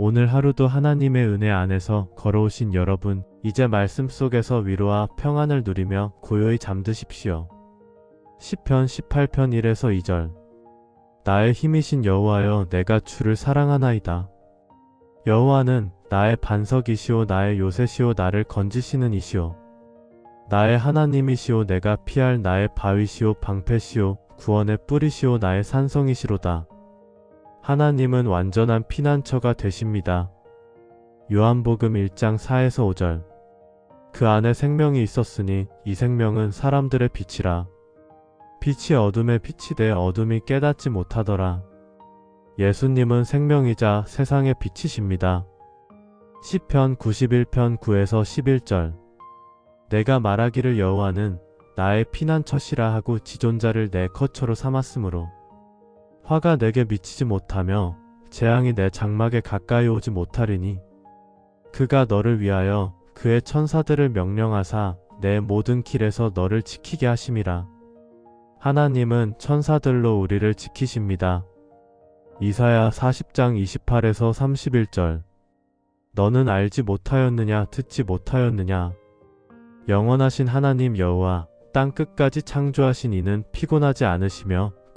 오늘 하루도 하나님의 은혜 안에서 걸어오신 여러분, 이제 말씀 속에서 위로와 평안을 누리며 고요히 잠드십시오. 시편 18편 1에서 2절 나의 힘이신 여호와여 내가 주를 사랑하나이다. 여호와는 나의 반석이시오 나의 요새시오 나를 건지시는 이시오. 나의 하나님이시오 내가 피할 나의 바위시오 방패시오 구원의 뿌리시오 나의 산성이시로다. 하나님은 완전한 피난처가 되십니다. 요한복음 1장 4에서 5절 그 안에 생명이 있었으니 이 생명은 사람들의 빛이라. 빛이 어둠에 빛이 돼 어둠이 깨닫지 못하더라. 예수님은 생명이자 세상의 빛이십니다. 시편 91편 9에서 11절 내가 말하기를 여호와는 나의 피난처시라 하고 지존자를 내 거처로 삼았으므로 화가 내게 미치지 못하며 재앙이 내 장막에 가까이 오지 못하리니 그가 너를 위하여 그의 천사들을 명령하사 내 모든 길에서 너를 지키게 하심이라. 하나님은 천사들로 우리를 지키십니다. 이사야 40장 28에서 31절. 너는 알지 못하였느냐 듣지 못하였느냐? 영원하신 하나님 여호와 땅 끝까지 창조하신 이는 피곤하지 않으시며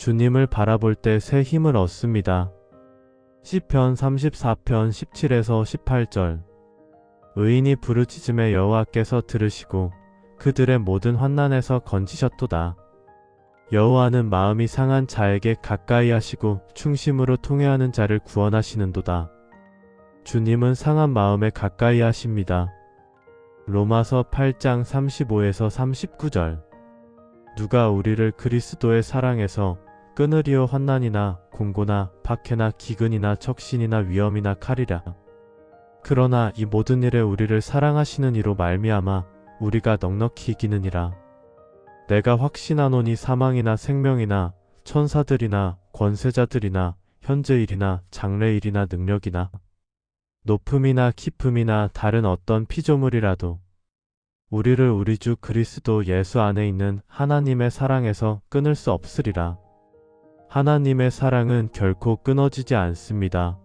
주님을 바라볼 때 새 힘을 얻습니다. 시편 34편 17에서 18절 의인이 부르짖음에 여호와께서 들으시고 그들의 모든 환난에서 건지셨도다. 여호와는 마음이 상한 자에게 가까이 하시고 충심으로 통회하는 자를 구원하시는도다. 주님은 상한 마음에 가까이 하십니다. 로마서 8장 35에서 39절 누가 우리를 그리스도의 사랑에서 끊으리오 환난이나 공고나 박해나 기근이나 척신이나 위험이나 칼이라. 그러나 이 모든 일에 우리를 사랑하시는 이로 말미암아 우리가 넉넉히 이기느니라. 내가 확신하노니 사망이나 생명이나 천사들이나 권세자들이나 현재일이나 장래일이나 능력이나 높음이나 깊음이나 다른 어떤 피조물이라도 우리를 우리 주 그리스도 예수 안에 있는 하나님의 사랑에서 끊을 수 없으리라. 하나님의 사랑은 결코 끊어지지 않습니다.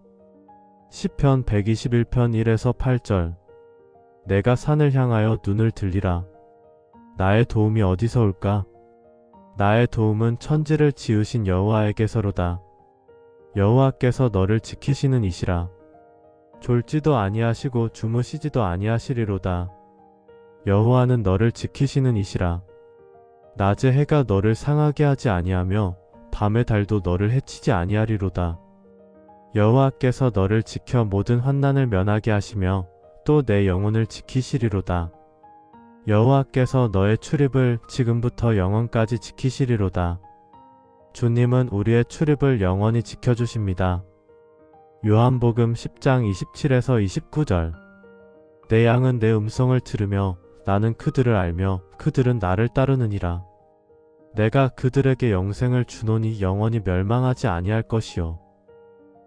시편 121편 1에서 8절 내가 산을 향하여 눈을 들리라. 나의 도움이 어디서 올까? 나의 도움은 천지를 지으신 여호와에게서로다. 여호와께서 너를 지키시는 이시라. 졸지도 아니하시고 주무시지도 아니하시리로다. 여호와는 너를 지키시는 이시라. 낮에 해가 너를 상하게 하지 아니하며 밤의 달도 너를 해치지 아니하리로다. 여호와께서 너를 지켜 모든 환난을 면하게 하시며 또 내 영혼을 지키시리로다. 여호와께서 너의 출입을 지금부터 영원까지 지키시리로다. 주님은 우리의 출입을 영원히 지켜주십니다. 요한복음 10장 27에서 29절 내 양은 내 음성을 들으며 나는 그들을 알며 그들은 나를 따르느니라. 내가 그들에게 영생을 주노니 영원히 멸망하지 아니할 것이요.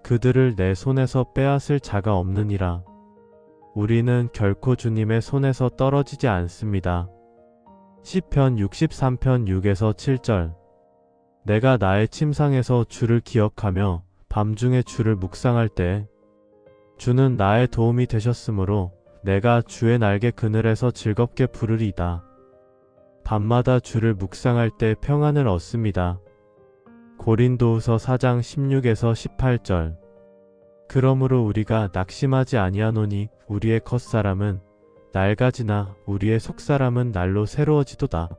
그들을 내 손에서 빼앗을 자가 없느니라. 우리는 결코 주님의 손에서 떨어지지 않습니다. 시편 63편 6에서 7절 내가 나의 침상에서 주를 기억하며 밤중에 주를 묵상할 때 주는 나의 도움이 되셨으므로 내가 주의 날개 그늘에서 즐겁게 부르리이다. 밤마다 주를 묵상할 때 평안을 얻습니다. 고린도후서 4장 16에서 18절 그러므로 우리가 낙심하지 아니하노니 우리의 겉사람은 낡아지나 우리의 속사람은 날로 새로워지도다.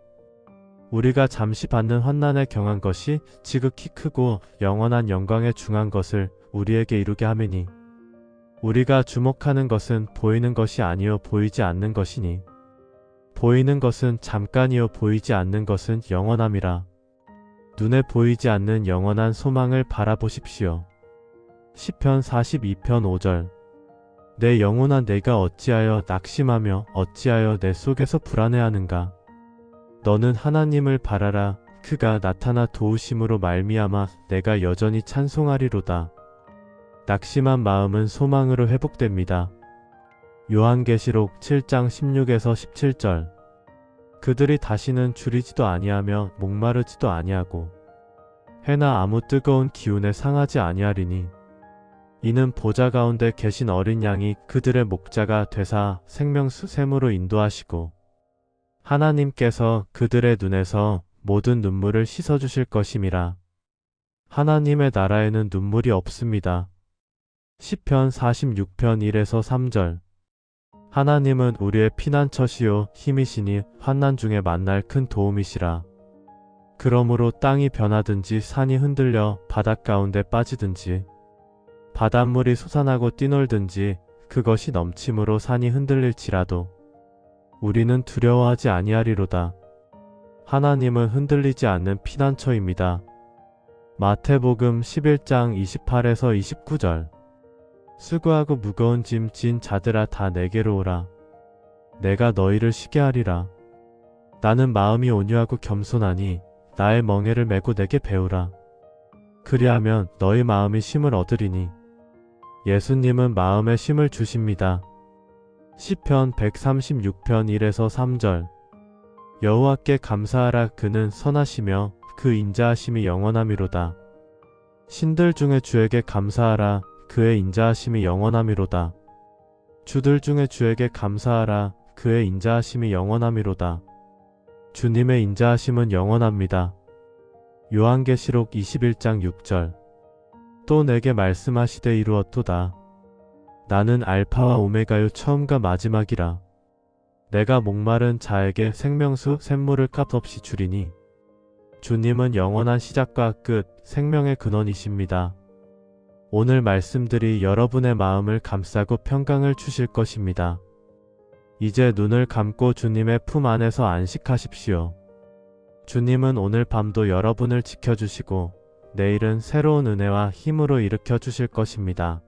우리가 잠시 받는 환난에 경한 것이 지극히 크고 영원한 영광에 중한 것을 우리에게 이루게 하매니 우리가 주목하는 것은 보이는 것이 아니요 보이지 않는 것이니 보이는 것은 잠깐이요 보이지 않는 것은 영원함이라 눈에 보이지 않는 영원한 소망을 바라보십시오. 시편 42편 5절 내 영혼아 내가 어찌하여 낙심하며 어찌하여 내 속에서 불안해하는가? 너는 하나님을 바라라. 그가 나타나 도우심으로 말미암아 내가 여전히 찬송하리로다. 낙심한 마음은 소망으로 회복됩니다. 요한계시록 7장 16에서 17절. 그들이 다시는 줄이지도 아니하며 목마르지도 아니하고 해나 아무 뜨거운 기운에 상하지 아니하리니 이는 보좌 가운데 계신 어린 양이 그들의 목자가 되사 생명수 샘으로 인도하시고 하나님께서 그들의 눈에서 모든 눈물을 씻어 주실 것임이라. 하나님의 나라에는 눈물이 없습니다. 시편 46편 1에서 3절 하나님은 우리의 피난처시요 힘이시니 환난 중에 만날 큰 도움이시라. 그러므로 땅이 변하든지 산이 흔들려 바닷 가운데 빠지든지 바닷물이 솟아나고 뛰놀든지 그것이 넘침으로 산이 흔들릴지라도 우리는 두려워하지 아니하리로다. 하나님은 흔들리지 않는 피난처입니다. 마태복음 11장 28에서 29절 수고하고 무거운 짐 진 자들아 다 내게로 오라. 내가 너희를 쉬게 하리라. 나는 마음이 온유하고 겸손하니 나의 멍에를 메고 내게 배우라. 그리하면 너희 마음이 쉼을 얻으리니 예수님은 마음에 쉼을 주십니다. 시편 136편 1에서 3절 여호와께 감사하라 그는 선하시며 그 인자하심이 영원함이로다. 신들 중에 주에게 감사하라 그의 인자하심이 영원함이로다. 주들 중에 주에게 감사하라 그의 인자하심이 영원함이로다. 주님의 인자하심은 영원합니다. 요한계시록 21장 6절 또 내게 말씀하시되 이루었도다. 나는 알파와 오메가요 처음과 마지막이라. 내가 목마른 자에게 생명수 샘물을 값없이 주리니 주님은 영원한 시작과 끝 생명의 근원이십니다. 오늘 말씀들이 여러분의 마음을 감싸고 평강을 주실 것입니다. 이제 눈을 감고 주님의 품 안에서 안식하십시오. 주님은 오늘 밤도 여러분을 지켜주시고 내일은 새로운 은혜와 힘으로 일으켜 주실 것입니다.